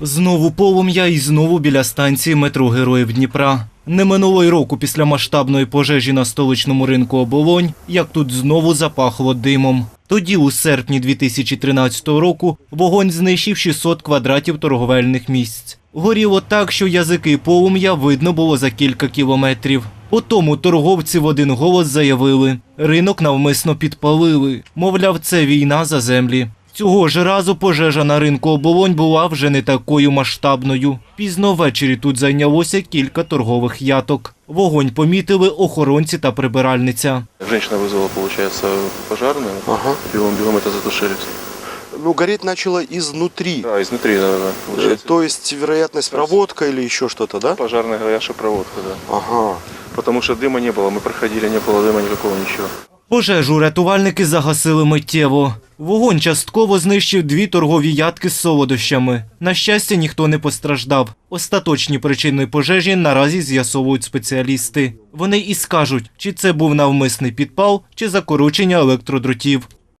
Знову полум'я і знову біля станції метро Героїв Дніпра. Не минуло й року після масштабної пожежі на столичному ринку оболонь, як тут знову запахло димом. Тоді, у серпні 2013 року, вогонь знищив 600 квадратів торговельних місць. Горіло так, що язики полум'я видно було за кілька кілометрів. Потому торговці в один голос заявили, ринок навмисно підпалили. Мовляв, це війна за землі. Цього ж разу пожежа на ринку оболонь була вже не такою масштабною. Пізно ввечері тут зайнялося кілька торгових яток. Вогонь помітили охоронці та прибиральниця. Женщина вызвала, получается, пожарную. Ага. Белым-белым это затушили. Ну, гореть начало изнутри. Да, изнутри, да, да, Э, получается. То есть, вероятность проводка или еще что-то, да? Пожарная горящая проводка, да. Ага. Потому что дыма не было, мы проходили, не было дыма никакого, ничего. Пожежу рятувальники загасили миттєво. Вогонь частково знищив дві торгові ядки з солодощами. На щастя, ніхто не постраждав. Остаточні причини пожежі наразі з'ясовують спеціалісти. Вони і скажуть, чи це був навмисний підпал, чи закорочення електродротів.